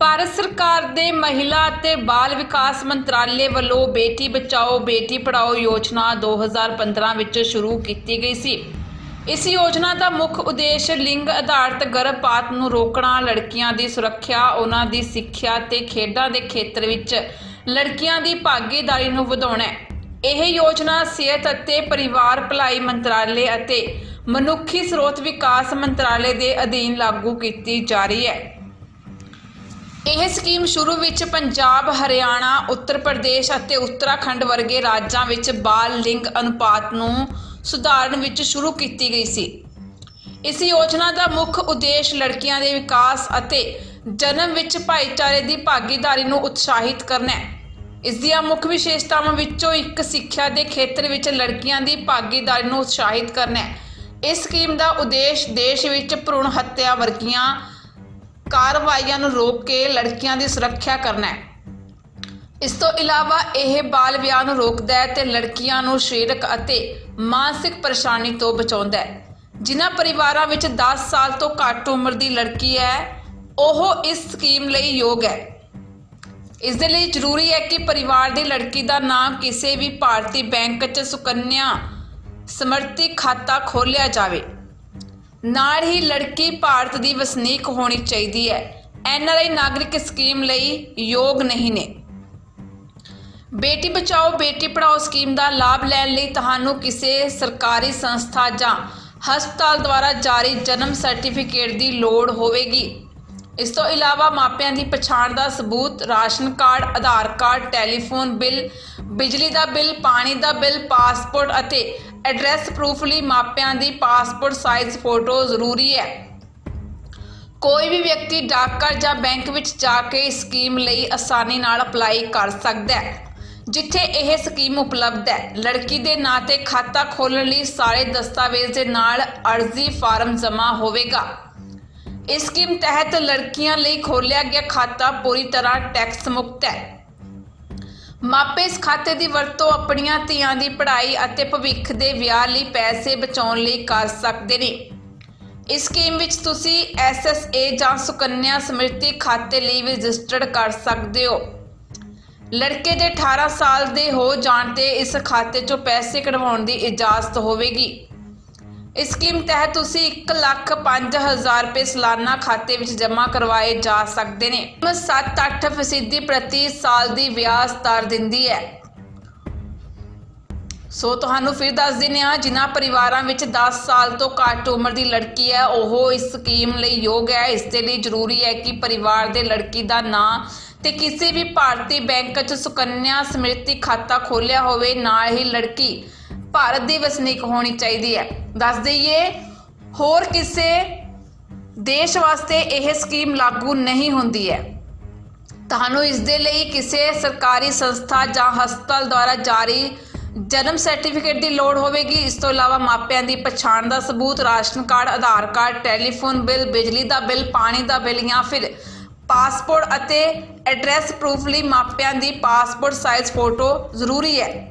ਭਾਰਤ ਸਰਕਾਰ ਦੇ ਮਹਿਲਾ ਅਤੇ ਬਾਲ ਵਿਕਾਸ ਮੰਤਰਾਲੇ ਵੱਲੋਂ ਬੇਟੀ ਬਚਾਓ, ਬੇਟੀ ਪੜਾਓ ਯੋਜਨਾ 2015 ਵਿੱਚ ਸ਼ੁਰੂ ਕੀਤੀ ਗਈ ਸੀ। ਇਸ ਯੋਜਨਾ ਦਾ ਮੁੱਖ ਉਦੇਸ਼ ਲਿੰਗ ਆਧਾਰਿਤ ਗਰਭਪਾਤ ਨੂੰ ਰੋਕਣਾ, ਲੜਕੀਆਂ ਦੀ ਸੁਰੱਖਿਆ, ਉਹਨਾਂ ਦੀ ਸਿੱਖਿਆ ਤੇ ਖੇਡਾਂ ਦੇ ਖੇਤਰ ਵਿੱਚ ਲੜਕੀਆਂ ਦੀ ਭਾਗੀਦਾਰੀ ਨੂੰ ਵਧਾਉਣਾ ਹੈ। ਇਹ ਯੋਜਨਾ ਸਿਹਤ ਅਤੇ ਪਰਿਵਾਰ ਭਲਾਈ ਮੰਤਰਾਲੇ ਅਤੇ ਮਨੁੱਖੀ ਸਰੋਤ ਵਿਕਾਸ ਮੰਤਰਾਲੇ ਦੇ ਅਧੀਨ ਲਾਗੂ ਕੀਤੀ ਜਾ ਰਹੀ ਹੈ। ਇਹ ਸਕੀਮ ਸ਼ੁਰੂ ਵਿੱਚ ਪੰਜਾਬ, ਹਰਿਆਣਾ, ਉੱਤਰ ਪ੍ਰਦੇਸ਼ ਅਤੇ ਉੱਤਰਾਖੰਡ ਵਰਗੇ ਰਾਜਾਂ ਵਿੱਚ ਬਾਲ ਲਿੰਗ ਅਨੁਪਾਤ ਨੂੰ ਸੁਧਾਰਨ ਵਿੱਚ ਸ਼ੁਰੂ ਕੀਤੀ ਗਈ ਸੀ। ਇਸ ਯੋਜਨਾ ਦਾ ਮੁੱਖ ਉਦੇਸ਼ ਲੜਕੀਆਂ ਦੇ ਵਿਕਾਸ ਅਤੇ ਜਨਮ ਵਿੱਚ ਭਾਈਚਾਰੇ ਦੀ ਭਾਗੀਦਾਰੀ ਨੂੰ ਉਤਸ਼ਾਹਿਤ ਕਰਨਾ ਹੈ। ਇਸ ਦੀਆਂ ਮੁੱਖ ਵਿਸ਼ੇਸ਼ਤਾਵਾਂ ਵਿੱਚੋਂ ਇੱਕ ਸਿੱਖਿਆ ਦੇ ਖੇਤਰ ਵਿੱਚ ਲੜਕੀਆਂ ਦੀ ਭਾਗੀਦਾਰੀ ਨੂੰ ਉਤਸ਼ਾਹਿਤ ਕਰਨਾ ਹੈ। ਇਸ ਸਕੀਮ ਦਾ ਉਦੇਸ਼ ਦੇਸ਼ ਵਿੱਚ ਭਰੂਣ ਹੱਤਿਆ ਵਰਗੀਆਂ ਕਾਰਵਾਈਆਂ ਨੂੰ ਰੋਕ ਕੇ ਲੜਕੀਆਂ ਦੀ ਸੁਰੱਖਿਆ ਕਰਨਾ ਹੈ। ਇਸ ਤੋਂ ਇਲਾਵਾ ਇਹ ਬਾਲ ਵਿਆਹ ਨੂੰ ਰੋਕਦਾ ਹੈ ਤੇ ਲੜਕੀਆਂ ਨੂੰ ਸਰੀਰਕ ਅਤੇ ਮਾਨਸਿਕ ਪਰੇਸ਼ਾਨੀ ਤੋਂ ਬਚਾਉਂਦਾ ਹੈ। ਜਿਨ੍ਹਾਂ ਪਰਿਵਾਰਾਂ ਵਿੱਚ 10 ਸਾਲ ਤੋਂ ਘੱਟ ਉਮਰ ਦੀ ਲੜਕੀ ਹੈ, ਉਹ ਇਸ ਸਕੀਮ ਲਈ ਯੋਗ ਹੈ। ਇਸ ਦੇ ਲਈ ਜ਼ਰੂਰੀ ਹੈ ਕਿ ਪਰਿਵਾਰ ਦੀ ਲੜਕੀ ਦਾ ਨਾਮ ਕਿਸੇ ਵੀ ਭਾਰਤੀ ਬੈਂਕ 'ਚ ਸੁਕੰਨਿਆ ਸਮਰਤੀ ਖਾਤਾ ਖੋਲ੍ਹਿਆ ਜਾਵੇ। ਨਾਲ ਹੀ ਲੜਕੀ ਭਾਰਤ ਦੀ ਵਸਨੀਕ ਹੋਣੀ ਚਾਹੀਦੀ ਹੈ। ਐਨਆਰਆਈ ਨਾਗਰਿਕ ਸਕੀਮ ਲਈ ਯੋਗ ਨਹੀਂ ਨੇ। ਬੇਟੀ ਬਚਾਓ, ਬੇਟੀ ਪੜਾਓ ਸਕੀਮ ਦਾ ਲਾਭ ਲੈਣ ਲਈ ਤੁਹਾਨੂੰ ਕਿਸੇ ਸਰਕਾਰੀ ਸੰਸਥਾ ਜਾਂ ਹਸਪਤਾਲ ਦੁਆਰਾ ਜਾਰੀ ਜਨਮ ਸਰਟੀਫਿਕੇਟ ਦੀ ਲੋੜ ਹੋਵੇਗੀ। ਇਸ ਤੋਂ ਇਲਾਵਾ ਮਾਪਿਆਂ ਦੀ ਪਛਾਣ ਦਾ ਸਬੂਤ, ration card, Aadhaar card, telephone bill, ਬਿਜਲੀ ਦਾ ਬਿੱਲ, ਪਾਣੀ ਦਾ ਬਿੱਲ, ਪਾਸਪੋਰਟ ਅਤੇ ਐਡਰੈਸ ਪ੍ਰੂਫ ਲਈ ਮਾਪਿਆਂ ਦੀ ਪਾਸਪੋਰਟ ਸਾਈਜ਼ ਫੋਟੋ ਜ਼ਰੂਰੀ ਹੈ। ਕੋਈ ਵੀ ਵਿਅਕਤੀ ਡਾਕਘਰ ਜਾਂ ਬੈਂਕ ਵਿੱਚ ਜਾ ਕੇ ਇਸ ਸਕੀਮ ਲਈ ਆਸਾਨੀ ਨਾਲ ਅਪਲਾਈ ਕਰ ਸਕਦਾ ਹੈ, ਜਿੱਥੇ ਇਹ ਸਕੀਮ ਉਪਲਬਧ ਹੈ। ਲੜਕੀ ਦੇ ਨਾਂ ਤੇ ਖਾਤਾ ਖੋਲ੍ਹਣ ਲਈ ਸਾਰੇ ਦਸਤਾਵੇਜ਼ ਦੇ ਨਾਲ ਅਰਜ਼ੀ ਫਾਰਮ ਜਮ੍ਹਾਂ ਹੋਵੇਗਾ। ਇਸ ਸਕੀਮ ਤਹਿਤ ਲੜਕੀਆਂ ਲਈ ਖੋਲ੍ਹਿਆ ਗਿਆ ਖਾਤਾ ਪੂਰੀ ਤਰ੍ਹਾਂ ਟੈਕਸ ਮੁਕਤ ਹੈ। ਮਾਪੇ ਇਸ ਖਾਤੇ ਦੀ ਵਰਤੋਂ ਆਪਣੀਆਂ ਧੀਆਂ ਦੀ ਪੜ੍ਹਾਈ ਅਤੇ ਭਵਿੱਖ ਦੇ ਵਿਆਹ ਲਈ ਪੈਸੇ ਬਚਾਉਣ ਲਈ ਕਰ ਸਕਦੇ ਨੇ। ਇਸ ਸਕੀਮ ਵਿੱਚ ਤੁਸੀਂ ਐਸਐਸਏ ਜਾਂ ਸੁਕੰਨਿਆ ਸਮ੍ਰਿਤੀ ਖਾਤੇ ਲਈ ਵੀ ਰਜਿਸਟਰਡ ਕਰ ਸਕਦੇ ਹੋ। ਲੜਕੇ ਦੇ 18 ਸਾਲ ਦੇ ਹੋ ਜਾਣ ਤੇ ਇਸ ਖਾਤੇ 'ਚੋਂ ਪੈਸੇ ਕਢਵਾਉਣ ਦੀ ਇਜਾਜ਼ਤ ਹੋਵੇਗੀ। ਇਸ ਸਕੀਮ ਤਹਿਤ ਤੁਸੀਂ 1 ਲੱਖ 5000 ਰੁਪਏ ਸਾਲਾਨਾ ਖਾਤੇ ਵਿੱਚ ਜਮ੍ਹਾਂ ਕਰਵਾਏ ਜਾ ਸਕਦੇ ਨੇ। 7-8 ਫੀਸਦੀ ਪ੍ਰਤੀ ਸਾਲ ਦੀ ਵਿਆਜ ਦਰ ਦਿੰਦੀ ਹੈ। ਸੋ ਤੁਹਾਨੂੰ ਫਿਰ ਦੱਸ ਦਿੰਦੇ ਹਾਂ, ਜਿਨ੍ਹਾਂ ਪਰਿਵਾਰਾਂ ਵਿੱਚ 10 ਸਾਲ ਤੋਂ ਘੱਟ ਉਮਰ ਦੀ ਲੜਕੀ ਹੈ, ਉਹ ਇਸ ਸਕੀਮ ਲਈ ਯੋਗ ਹੈ। ਇਸ ਦੇ ਲਈ ਜ਼ਰੂਰੀ ਹੈ ਕਿ ਪਰਿਵਾਰ ਦੇ ਲੜਕੀ ਦਾ ਨਾਂ ਤੇ ਕਿਸੇ ਵੀ ਭਾਰਤੀ ਬੈਂਕ 'ਚ ਸੁਕੰਨਿਆ ਸਮ੍ਰਿਤੀ ਖਾਤਾ ਖੋਲਿਆ ਹੋਵੇ, ਨਾਲ ਹੀ ਲੜਕੀ ਭਾਰਤ ਦੀ ਵਸਨੀਕ ਹੋਣੀ ਚਾਹੀਦੀ ਹੈ। ਦੱਸ ਦਈਏ, ਹੋਰ ਕਿਸੇ ਦੇਸ਼ ਵਾਸਤੇ ਇਹ ਸਕੀਮ ਲਾਗੂ ਨਹੀਂ ਹੁੰਦੀ ਹੈ। ਤੁਹਾਨੂੰ ਇਸ ਦੇ ਲਈ ਕਿਸੇ ਸਰਕਾਰੀ ਸੰਸਥਾ ਜਾਂ ਹਸਪਤਾਲ ਦੁਆਰਾ ਜਾਰੀ ਜਨਮ ਸਰਟੀਫਿਕੇਟ ਦੀ ਲੋੜ ਹੋਵੇਗੀ। ਇਸ ਤੋਂ ਇਲਾਵਾ ਮਾਪਿਆਂ ਦੀ ਪਛਾਣ ਦਾ ਸਬੂਤ, ration card, Aadhaar card, telephone bill, ਬਿਜਲੀ ਦਾ ਬਿੱਲ, ਪਾਣੀ ਦਾ ਬਿੱਲ ਜਾਂ ਫਿਰ ਪਾਸਪੋਰਟ ਅਤੇ ਐਡਰੈਸ ਪ੍ਰੂਫ ਲਈ ਮਾਪਿਆਂ ਦੀ ਪਾਸਪੋਰਟ ਸਾਈਜ਼ ਫੋਟੋ ਜ਼ਰੂਰੀ ਹੈ।